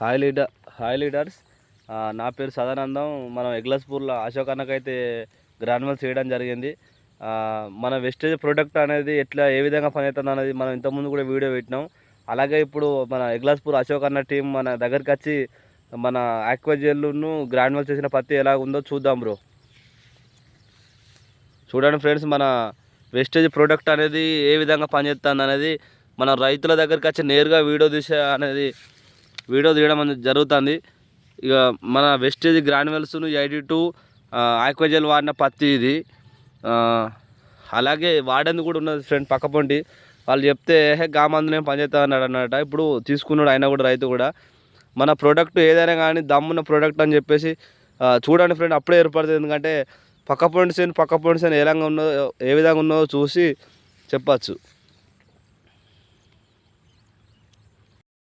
Hi leader hi leaders నా పేరు సదానందం. మనం ఎగ్లస్పూర్లో అశోక్ అన్నకైతే గ్రాన్యువల్స్ చేయడం జరిగింది. మన వెస్టేజ్ ప్రోడక్ట్ అనేది ఎట్లా ఏ విధంగా పనిచేస్తుంది అనేది మనం ఇంతకుముందు కూడా వీడియో పెట్టినాం. అలాగే ఇప్పుడు మన ఎగ్లాస్పూర్ అశోక్ అన్న టీం మన దగ్గరికి వచ్చి మన ఆక్వాజెల్ను గ్రాన్యువల్స్ చేసిన పత్తి ఎలా ఉందో చూద్దాం బ్రో. చూడండి ఫ్రెండ్స్ మన వెస్టేజ్ ప్రోడక్ట్ అనేది ఏ విధంగా పనిచేస్తుంది అనేది మన రైతుల దగ్గరికి వచ్చి నేరుగా వీడియో తీసే అనేది వీడియో తీయడం అనేది జరుగుతుంది. ఇక మన వెస్టేజ్ గ్రాన్యువల్స్ను ఎయిటీ టూ ఆక్వజల్ వాడిన పత్తి ఇది. అలాగే వాడేందుకు కూడా ఉన్నది ఫ్రెండ్ పక్క పొంటి వాళ్ళు చెప్తే "హే, గా మందునే పనిచేస్తా అన్నాడు అన్నట ఇప్పుడు తీసుకున్నాడు ఆయన కూడా రైతు కూడా. మన ప్రోడక్ట్ ఏదైనా కానీ దమ్మున్న ప్రోడక్ట్ అని చెప్పేసి చూడండి ఫ్రెండ్ అప్పుడే ఏర్పడుతుంది. ఎందుకంటే పక్క పొంటి సేను పక్క పొంటి సేను ఏ విధంగా ఉన్నదో ఏ విధంగా ఉన్నదో చూసి చెప్పచ్చు.